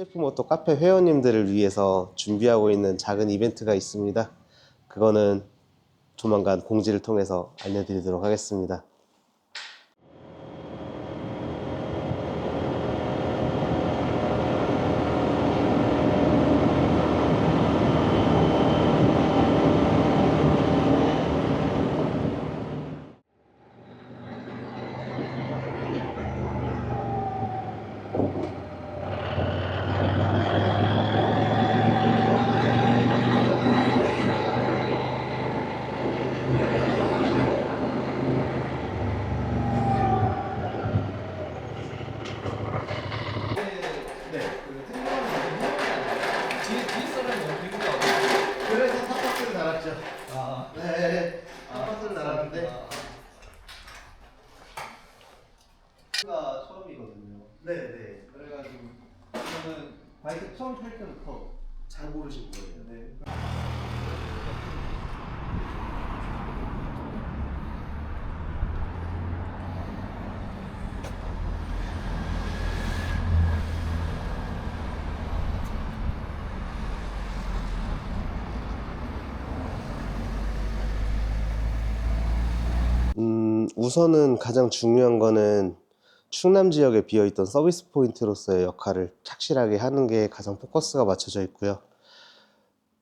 CF모토 카페 회원님들을 위해서 준비하고 있는 작은 이벤트가 있습니다. 그거는 조만간 공지를 통해서 알려드리도록 하겠습니다. 뒤에 뒤에 사람이 어디 있다. 그래서 탑박스를 달았죠. 아, 네, 탑박스를 달았는데 가 처음이거든요. 네, 네. 그래가지고 저는 바이크 처음 탈 때부터 잘 고르신 거예요. 네. 음, 우선은 가장 중요한 거는 충남 지역에 비어있던 서비스 포인트로서의 역할을 착실하게 하는 게 가장 포커스가 맞춰져 있고요.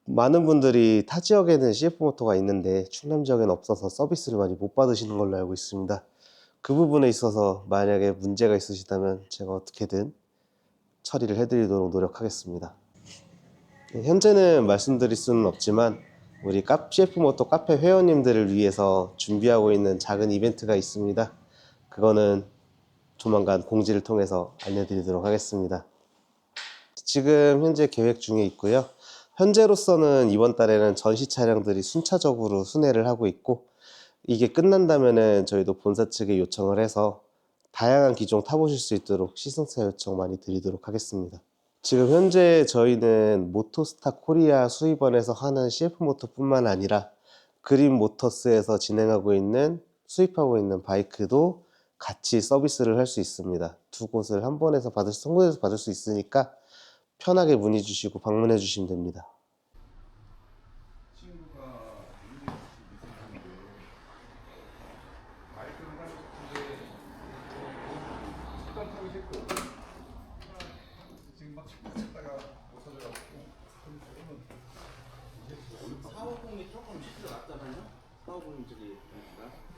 많은 분들이 타 지역에는 CF 모터가 있는데 충남 지역에는 없어서 서비스를 많이 못 받으시는 걸로 알고 있습니다. 그 부분에 있어서 만약에 문제가 있으시다면 제가 어떻게든 처리를 해드리도록 노력하겠습니다. 네, 현재는 말씀드릴 수는 없지만 우리 카- CF 모터 카페 회원님들을 위해서 준비하고 있는 작은 이벤트가 있습니다. 그거는 조만간 공지를 통해서 알려드리도록 하겠습니다. 지금 현재 계획 중에 있고요. 현재로서는 이번 달에는 전시 차량들이 순차적으로 순회를 하고 있고 이게 끝난다면은 저희도 본사 측에 요청을 해서 다양한 기종 타보실 수 있도록 시승차 요청 많이 드리도록 하겠습니다. 지금 현재 저희는 모토스타 코리아 수입원에서 하는 CF 모터뿐만 아니라 그린 모터스에서 진행하고 있는 수입하고 있는 바이크도 같이 서비스를 할 수 있습니다. 두 곳을 한 번에서 받을 수, 한 곳에서 받을 수 있으니까 편하게 문의 주시고 방문해 주시면 됩니다. 찾다가 못 찾아가지고 사오공이 조금 시도 났다면요? 사오공이 저기 그러니까.